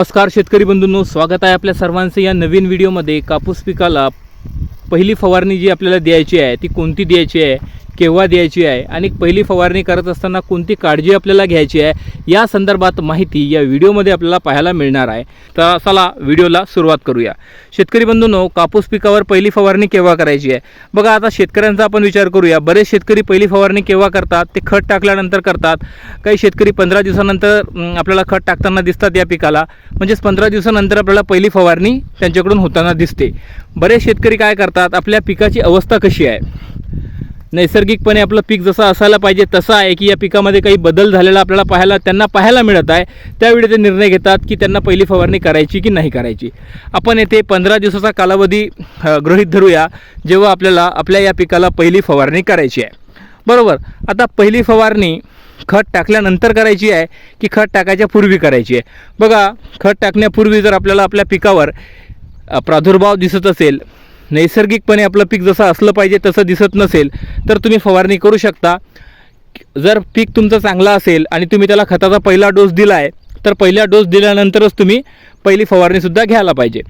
नमस्कार शेतकरी बंधूंनो. स्वागत आहे आपल्या सर्वांचं या नवीन व्हिडिओमध्ये. कापूस पिकाला पहिली फवारणी जी आपल्याला द्यायची आहे ती कोणती द्यायची आहे? केव्हा द्यायची आहे आणि पहिली फवारणी करत असताना कोणती काळजी आपल्याला घ्यायची आहे या संदर्भात माहिती या व्हिडिओमध्ये आपल्याला पाहायला मिळणार आहे. तर चला व्हिडिओला सुरुवात करूया. शेतकरी बंधूंनो कापूस पिकावर पहिली फवारणी केव्हा करायची आहे? बघा आता शेतकऱ्यांचा आपण विचार करूया. बरेच शेतकरी पहिली फवारणी केव्हा करतात? ते खत टाकल्यानंतर करतात. काही शेतकरी पंधरा दिवसानंतर आपल्याला खत टाकताना दिसतात या पिकाला. म्हणजेच पंधरा दिवसानंतर आपल्याला पहिली फवारणी त्यांच्याकडून होताना दिसते. बरेच शेतकरी काय करतात? आपल्या पिकाची अवस्था कशी आहे? नैसर्गिकपणे आपलं पीक जसं असायला पाहिजे तसं आहे की या पिकामध्ये काही बदल झालेला आपल्याला पाहायला त्यांना पाहायला मिळत आहे. त्यावेळी ते निर्णय घेतात की त्यांना पहिली फवारणी करायची की नाही करायची. आपण येथे पंधरा दिवसाचा कालावधी गृहीत धरूया जेव्हा आपल्याला आपल्या या पिकाला पहिली फवारणी करायची आहे. बरोबर? आता पहिली फवारणी खत टाकल्यानंतर करायची आहे की खत टाकायच्या पूर्वी करायची आहे? बघा खत टाकण्यापूर्वी जर आपल्याला आपल्या पिकावर प्रादुर्भाव दिसत असेल नैसर्गिकपणे आपलं पीक जसं असलं पाहिजे तसं दिसत नसेल तर तुम्ही फवारणी करू शकता. जर पीक तुमचं चांगलं असेल आणि तुम्ही त्याला खताचा पहिला डोस दिला आहे तर पहिला डोस दिल्यानंतरच तुम्ही पहिली फवारणीसुद्धा घ्यायला पाहिजे.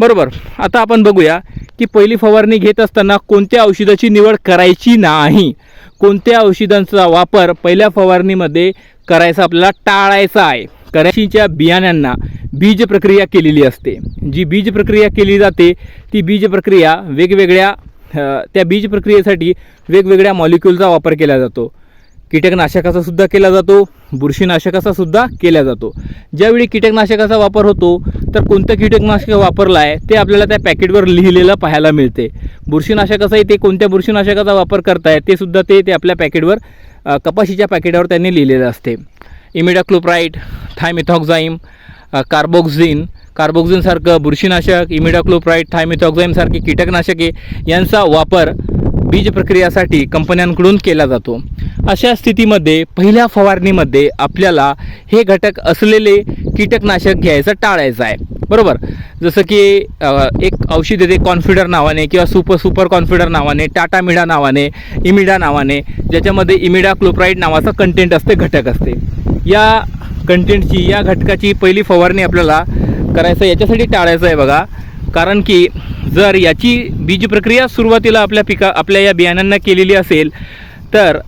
बरोबर. आता आपण बघूया की पहिली फवारणी घेत असताना कोणत्या औषधाची निवड करायची नाही? कोणत्या औषधांचा वापर पहिल्या फवारणीमध्ये करायचा आपल्याला टाळायचा आहे? कराशीच्या बियाण्यांना बीज प्रक्रिया केलेली असते. जी बीज प्रक्रिया केली जाते ती बीज प्रक्रिया वेगवेगळ्या त्या बीज प्रक्रियेसाठी वेगवेगळ्या मॉलिक्यूलचा वापर केला जातो. कीटकनाशकाचा सुद्धा केला जातो बुरशीनाशकाचा सुद्धा केला जातो. ज्यावेळी कीटकनाशकाचा वापर होतो तर कोणतं कीटकनाशक वापरलं आहे ते आपल्याला त्या पॅकेटवर लिहिलेलं पाहायला मिळते. बुरशीनाशकाचाही ते कोणत्या बुरशीनाशकाचा वापर करताय ते सुद्धा ते ते आपल्या पॅकेटवर कपाशीच्या पॅकेटवर त्यांनी लिहिलेलं असते. इमिडाक्लोप्राईट थायमिथॉक्झाईम कार्बोक्झिन कार्बोक्झिनसारखं बुरशीनाशक इमिडाक्लोप्राईट थायमिथॉक्झाईमसारखी कीटकनाशके यांचा वापर बीज प्रक्रियासाठी कंपन्यांकडून केला जातो. अशा स्थितीमध्ये पहिल्या फवारणीमध्ये आपल्याला हे घटक असलेले कीटकनाशक घ्यायचं टाळायचं आहे. बरोबर? जसं की एक औषध येते कॉन्फिडर नावाने किंवा सुपर सुपर कॉन्फिडर नावाने टाटा मिडा नावाने इमिडा नावाने ज्याच्यामध्ये इमिडा क्लोप्राईड नावाचा कंटेंट असते घटक असते. या कंटेंटची या घटकाची पहिली फवारणी आपल्याला करायचं याच्यासाठी टाळायचं आहे बघा. कारण की जर याची बीज प्रक्रिया सुरुवातीला आपल्या पिका आपल्या या बियाण्यांना केलेली असेल तर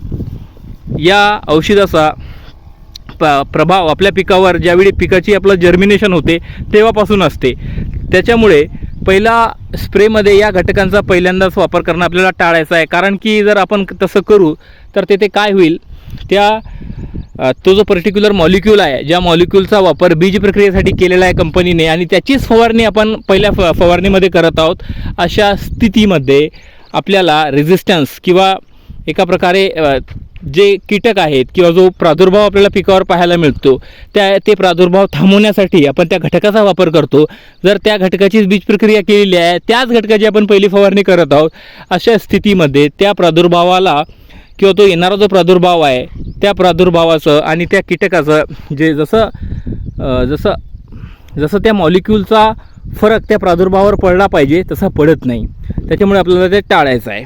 या औषधाचा प प्रभाव आपल्या पिकावर ज्यावेळी पिकाची आपलं जर्मिनेशन होते तेव्हापासून असते. त्याच्यामुळे पहिला स्प्रेमध्ये या घटकांचा पहिल्यांदाच वापर करणं आपल्याला टाळायचं आहे. कारण की जर आपण तसं करू तर तेथे काय होईल? त्या तो जो पर्टिक्युलर मॉलिक्यूल आहे ज्या मॉलिक्यूलचा वापर बीज प्रक्रियेसाठी केलेला आहे कंपनीने आणि त्याचीच फवारणी आपण पहिल्या फ फवारणीमध्ये करत आहोत अशा स्थितीमध्ये आपल्याला रेझिस्टन्स किंवा एका प्रकारे जे कीटक आहेत किंवा जो प्रादुर्भाव आपल्याला पिकावर पाहायला मिळतो त्या ते प्रादुर्भाव थांबवण्यासाठी आपण त्या घटकाचा वापर करतो. जर त्या घटकाचीच बीज प्रक्रिया केलेली आहे त्याच घटकाची आपण पहिली फवारणी करत आहोत अशा स्थितीमध्ये त्या प्रादुर्भावाला किंवा तो येणारा जो प्रादुर्भाव आहे त्या प्रादुर्भावाचं आणि त्या कीटकाचं जे जसं जसं जसं त्या मॉलिक्यूलचा फरक त्या प्रादुर्भावावर पडला पाहिजे तसा पडत नाही. त्याच्यामुळे आपल्याला ते टाळायचं आहे.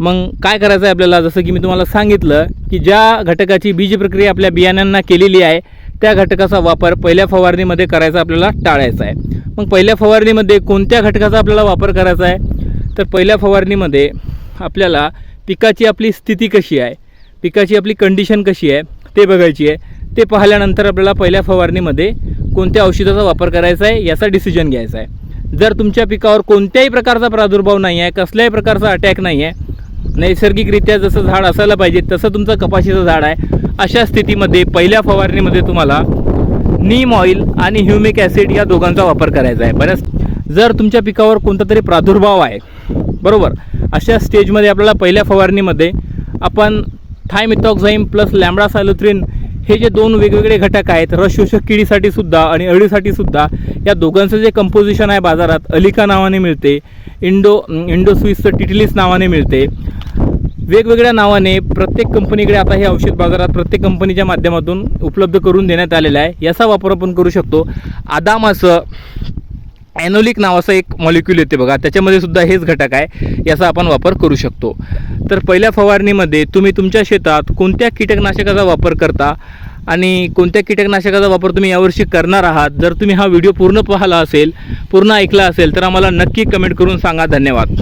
मग काय करायचं आहे आपल्याला? जसं की मी तुम्हाला सांगितलं की ज्या घटकाची बीज प्रक्रिया आपल्या बियाण्यांना केलेली आहे त्या घटकाचा वापर पहिल्या फवारणीमध्ये करायचा आपल्याला टाळायचा आहे. मग पहिल्या फवारणीमध्ये कोणत्या घटकाचा आपल्याला वापर करायचा आहे? तर पहिल्या फवारणीमध्ये आपल्याला पिकाची आपली स्थिती कशी आहे? पिकाची आपली कंडिशन कशी आहे? ते बघायची आहे. ते पाहिल्यानंतर आपल्याला पहिल्या फवारणीमध्ये कोणत्या औषधाचा वापर करायचा आहे याचा डिसिजन घ्यायचा आहे. जर तुमच्या पिकावर कोणत्याही प्रकारचा प्रादुर्भाव नाही आहे कसल्याही प्रकारचा अटॅक नाही आहे नैसर्गिकरित्या जसं झाड असायला पाहिजे तसं तुमचं कपाशीचं झाड आहे अशा स्थितीमध्ये पहिल्या फवारणीमध्ये तुम्हाला नीम ऑइल आणि ह्युमिक ॲसिड या दोघांचा वापर करायचा आहे. बऱ्याच जर तुमच्या पिकावर कोणता तरी प्रादुर्भाव आहे बरोबर अशा स्टेजमध्ये आपल्याला पहिल्या फवारणीमध्ये आपण थायमिथॉक्झाईम प्लस लॅमडा सायलोथ्रिन हे जे दोन वेगवेगळे घटक आहेत रस शोषक किडीसाठी सुद्धा आणि अळीसाठी सुद्धा या दोघांचं जे कंपोजिशन आहे बाजारात अलिका नावाने मिळते इंडो इंडो स्विसचं नावाने मिळते. वेगवेगळ्या नावाने प्रत्येक कंपनीकडे आता हे औषध बाजारात प्रत्येक कंपनीच्या माध्यमातून उपलब्ध करून देण्यात आलेलं आहे. याचा वापर आपण करू शकतो. आदामाचं ॲनोलिक नावाचं एक मॉलिक्युल येते बघा त्याच्यामध्ये सुद्धा हेच घटक आहे याचा आपण वापर करू शकतो. तर पहिल्या फवारणीमध्ये तुम्ही तुमच्या शेतात कोणत्या कीटकनाशकाचा वापर करता आणि कोणत्या कीटकनाशकाचा वापर तुम्ही यावर्षी करणार आहात? जर तुम्ही हा व्हिडिओ पूर्ण पाहिला असेल पूर्ण ऐकला असेल तर आम्हाला नक्की कमेंट करून सांगा. धन्यवाद.